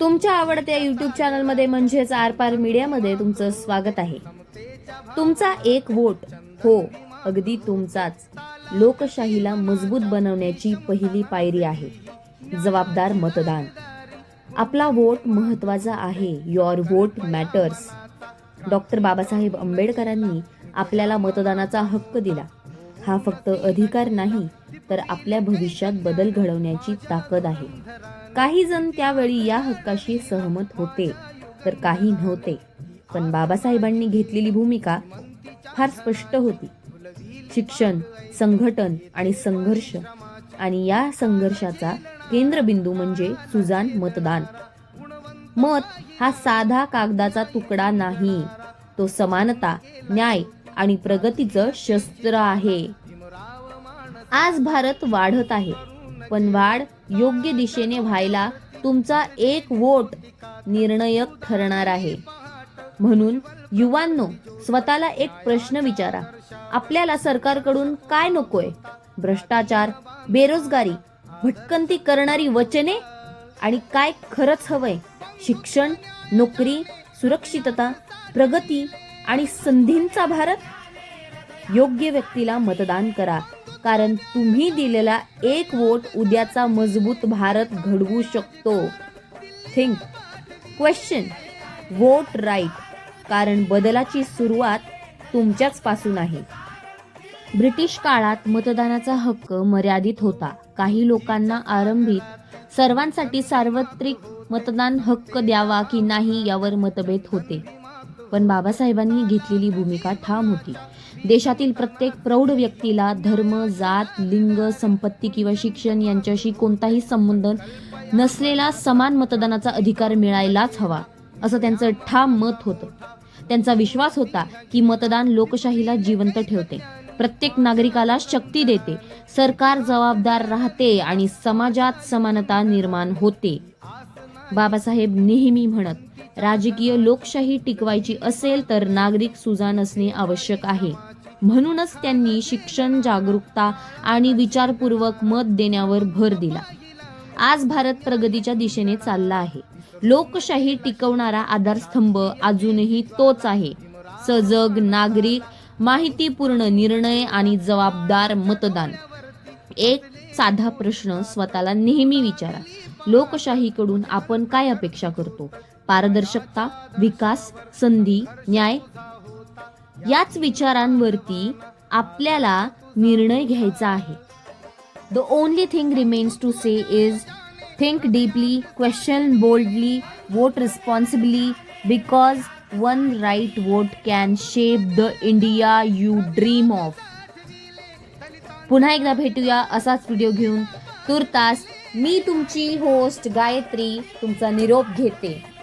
तुमच्या आवडत्या युट्यूब चॅनलमध्ये म्हणजेच आरपार मीडियामध्ये तुमचं स्वागत आहे. तुमचा एक वोट हो अगदी तुमचाच. लोकशाहीला मजबूत बनवण्याची पहिली पायरी आहे. जबाबदार मतदान. आपला वोट महत्त्वाचा आहे. Your vote matters doctor Babasaheb आंबेडकरांनी आपल्याला मतदानाचा हक्क दिला. हा फक्त अधिकार नाही तर आपल्या भविष्यात बदल घडवण्याची ताकद आहे. काही जण त्यावेळी या हक्काशी सहमत होते तर काही नव्हते. पण बाबासाहेबांनी घेतलेली भूमिका फार स्पष्ट होती. शिक्षण संघटन आणि संघर्ष. आणि या संघर्षाचा केंद्रबिंदू म्हणजे सुजान मतदान. मत हा साधा कागदाचा तुकडा नाही. तो समानता न्याय आणि प्रगतीचं शस्त्र आहे. आज भारत वाढत आहे. पण वाढ योग्य दिशेने व्हायला तुमचा एक वोट निर्णयक ठरणार आहे. म्हणून युवांनो स्वतःला एक प्रश्न विचारा. आपल्याला सरकारकडून काय नकोय? भ्रष्टाचार बेरोजगारी भटकंती करणारी वचने? आणि काय खरंच हवंय? शिक्षण नोकरी सुरक्षितता प्रगती आणि संधींचा भारत? योग्य व्यक्तीला मतदान करा. कारण तुम्ही दिलेला एक वोट उद्याचा मजबूत भारत घडवू शकतो. थिंक क्वेश्चन वोट राईट कारण बदलाची सुरुवात तुमच्याच पासून आहे. ब्रिटिश काळात मतदानाचा हक्क मर्यादित होता. काही लोकांना आरंभित सर्वांसाठी सार्वत्रिक मतदान हक्क द्यावा की नाही यावर मतभेद होते. पण बाबासाहेबांनी घेतलेली भूमिका ठाम होती. देशातील प्रत्येक प्रौढ व्यक्तीला धर्म जात लिंग संपत्ती किंवा शिक्षण यांच्याशी कोणताही संबंध नसलेला समान मतदानाचा अधिकार मिळायलाच हवा असं त्यांचं ठाम मत होतं. त्यांचा विश्वास होता की मतदान लोकशाहीला जिवंत ठेवते. प्रत्येक नागरिकाला शक्ती देते. सरकार जबाबदार राहते आणि समाजात समानता निर्माण होते. बाबासाहेब नेहमी म्हणत राजकीय लोकशाही टिकवायची असेल तर नागरिक सुजाण असणे आवश्यक आहे. म्हणूनच त्यांनी शिक्षण जागरूकता आणि विचारपूर्वक मत देण्यावर भर दिला. आज भारत प्रगतीच्या दिशेने चालला आहे. लोकशाही टिकवणारा आधारस्तंभ अजूनही तोच आहे. सजग नागरिक माहितीपूर्ण निर्णय आणि जबाबदार मतदान. एक साधा प्रश्न स्वतःला नेहमी विचारा. लोकशाहीकडून आपण काय अपेक्षा करतो? पारदर्शकता विकास संधी न्याय. याच विचारांवरती आपल्याला निर्णय घ्यायचा आहे. The only thing remains to say is think deeply question boldly vote responsibly because one right vote can shape the India you dream of पुन्हा एकदा भेटूया असाच व्हिडिओ घेऊन. तुर्तास मी तुमची होस्ट गायत्री तुमचा निरोप घेते.